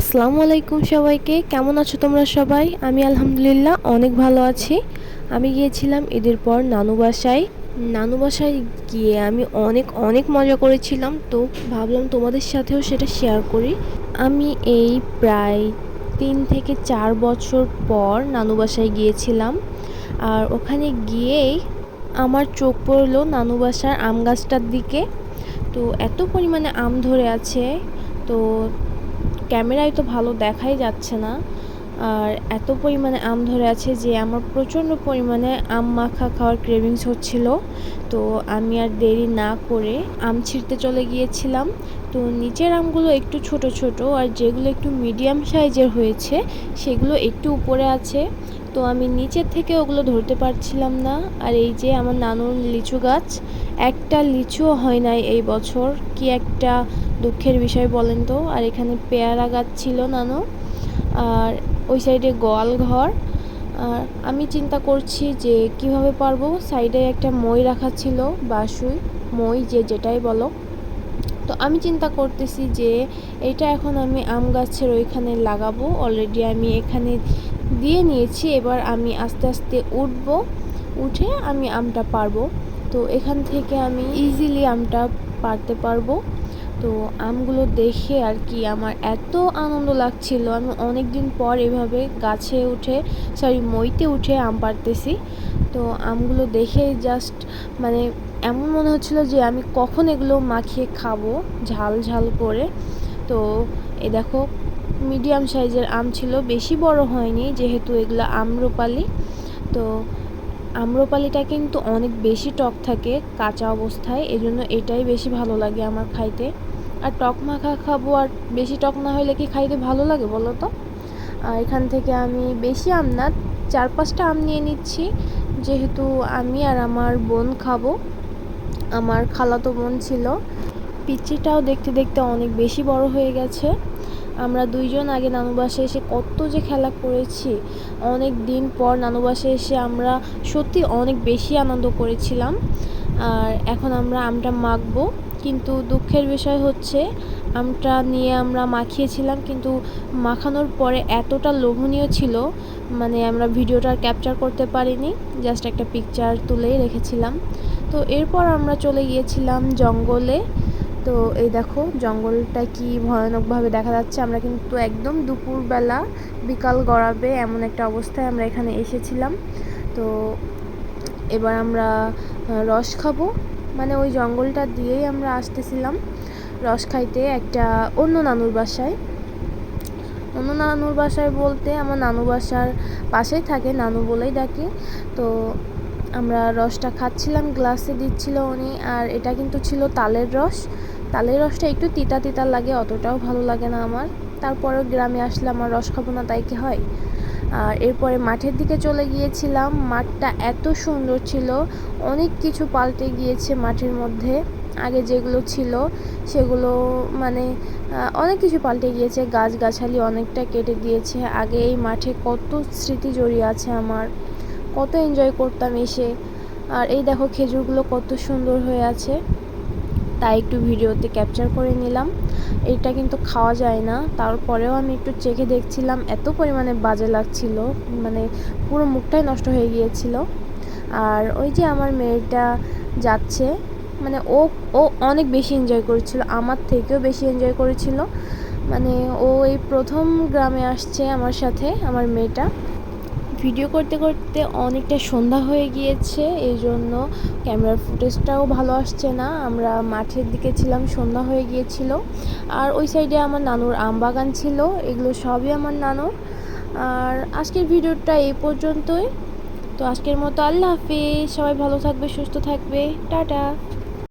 আসসালামু আলাইকুম সবাইকে। কেমন আছো তোমরা সবাই? আমি আলহামদুলিল্লাহ অনেক ভালো আছি। আমি গিয়েছিলাম ঈদের পর নানু বাসায়। নানু বাসায় গিয়ে আমি অনেক অনেক মজা করেছিলাম। তো ভাবলাম তোমাদের সাথেও সেটা শেয়ার করি। আমি এই প্রায় তিন থেকে চার বছর পর নানু বাসায় গিয়েছিলাম। আর ওখানে গিয়েই আমার চোখ পড়ল নানু বাসার আম গাছটার দিকে। তো এত পরিমাণে আম ধরে আছে। তো ক্যামেরায় তো ভালো দেখাই যাচ্ছে না। আর এত পরিমাণে আম ধরে আছে যে, আমার প্রচণ্ড পরিমাণে আম মাখা খাওয়ার ক্রেভিংস হচ্ছিল। তো আমি আর দেরি না করে আম ছিঁড়তে চলে গিয়েছিলাম। তো নিচের আমগুলো একটু ছোট ছোট আর যেগুলো একটু মিডিয়াম সাইজের হয়েছে, সেগুলো একটু উপরে আছে। তো আমি নিচের থেকে ওগুলো ধরতে পারছিলাম না। আর এই যে আমার নানুর লিচু গাছ, একটা লিচুও হয় নাই এই বছর। কি একটা দুঃখের বিষয় বলেন তো, আর এখানে পেয়ারা গাছ ছিল নানু, আর ওই সাইডে গোয়াল ঘর। আর আমি চিন্তা করছি যে কীভাবে পারব, সাইডে একটা মই রাখা ছিল বাসুই মই যে যেটাই বলো। তো আমি চিন্তা করতেছি যে এটা এখন আমি আম গাছের ওইখানে লাগাবো অলরেডি আমি এখানে দিয়ে নিয়েছি, এবার আমি আস্তে আস্তে উঠব, উঠে আমি আমটা পারব। তো এখান থেকে আমি ইজিলি আমটা পারতে পারব। তো আমগুলো দেখে আর কি আমার এত আনন্দ লাগছিল। আমি অনেক দিন পর এভাবে গাছে উঠে সরি মইতে উঠে আম পারতেছি তো আমগুলো দেখে জাস্ট মানে এমন মনে হচ্ছিল যে আমি কখন এগুলো মাখিয়ে খাব ঝাল ঝাল করে। তো এ দেখো মিডিয়াম সাইজের আম ছিল, বেশি বড় হয়নি যেহেতু এগুলো আম্রপালি। তো আম্রপালিটা কিন্তু অনেক বেশি টক থাকে কাঁচা অবস্থায়, এজন্য এটাই বেশি ভালো লাগে আমার খাইতে। আর টক মাখা খাব, আর বেশি টক না হলে কি খাইতে ভালো লাগে বলো তো? এখান থেকে আমি বেশি আম না, চার পাঁচটা আম নিয়ে নিচ্ছি। যেহেতু আমি আর আমার বোন খাব, আমার খালাতো বোন ছিল। পিচিটাও দেখতে দেখতে অনেক বেশি বড় হয়ে গেছে। আমরা দুইজন আগে নানুবাসে এসে কত যে খেলা করেছি। অনেক দিন পর নানুবাসে এসে আমরা সত্যি অনেক বেশি আনন্দ করেছিলাম। আর এখন আমরা আমটা মাখবো। কিন্তু দুঃখের বিষয় হচ্ছে, আমটা নিয়ে আমরা মাখিয়েছিলাম কিন্তু মাখানোর পরে এতটা লোভনীয় ছিল মানে আমরা ভিডিওটা ক্যাপচার করতে পারিনি জাস্ট একটা পিকচার তুলেই রেখেছিলাম। তো এরপর আমরা চলে গিয়েছিলাম জঙ্গলে, তো এই দেখো জঙ্গলটা কি ভয়ানকভাবে দেখা যাচ্ছে, আমরা কিন্তু একদম দুপুরবেলা বিকাল গড়াবে এমন একটা অবস্থায় আমরা এখানে এসেছিলাম। তো এবার আমরা রস খাব। মানে ওই জঙ্গলটা দিয়েই আমরা আসতেছিলাম রস খাইতে একটা অন্য নানুর বাসায়। অন্য নানুর বাসায় বলতে আমার নানু বাসার পাশেই থাকে, নানু বলেই ডাকি। তো আমরা রসটা খাচ্ছিলাম, গ্লাসে দিচ্ছিল উনি আর এটা কিন্তু ছিল তালের রস। তালের রসটা একটু তিতা তিতা লাগে, অতটাও ভালো লাগে না আমার। তারপরেও গ্রামে আসলে আমার রস খাব না তাই কি হয়? আর এরপরে মাঠের দিকে চলে গিয়েছিলাম। মাঠটা এত সুন্দর ছিল। অনেক কিছু পাল্টে গিয়েছে মাঠের মধ্যে। আগে যেগুলো ছিল, সেগুলো মানে অনেক কিছু পাল্টে গিয়েছে। গাছগাছালি অনেকটা কেটে দিয়েছে। আগে এই মাঠে কত স্মৃতি জড়িয়ে আছে আমার। কত এনজয় করতাম এসে। আর এই দেখো খেজুরগুলো কত সুন্দর হয়ে আছে। তাই একটু ভিডিওতে ক্যাপচার করে নিলাম। এটা কিন্তু খাওয়া যায় না। তারপরেও আমি একটু চেখে দেখছিলাম, এত পরিমাণে বাজে লাগছিল। মানে পুরো মুখটাই নষ্ট হয়ে গিয়েছিল। আর ওই যে আমার মেয়েটা যাচ্ছে মানে ও ও অনেক বেশি এনজয় করেছিল, আমার থেকেও বেশি এনজয় করেছিল। মানে ও এই প্রথম গ্রামে আসছে আমার সাথে, আমার মেয়েটা। ভিডিও করতে করতে অনেকটা সন্ধ্যা হয়ে গিয়েছে, এই জন্য ক্যামেরার ফুটেজটাও ভালো আসছে না। আমরা মাঠের দিকে ছিলাম, সন্ধ্যা হয়ে গিয়েছিল। আর ওই সাইডে আমার নানুর আম বাগান ছিল, এগুলো সবই আমার নানুর। আর আজকের ভিডিওটা এই পর্যন্তই। তো আজকের মতো আল্লাহ হাফিজ, সবাই ভালো থাকবে, সুস্থ থাকবে। টাটা।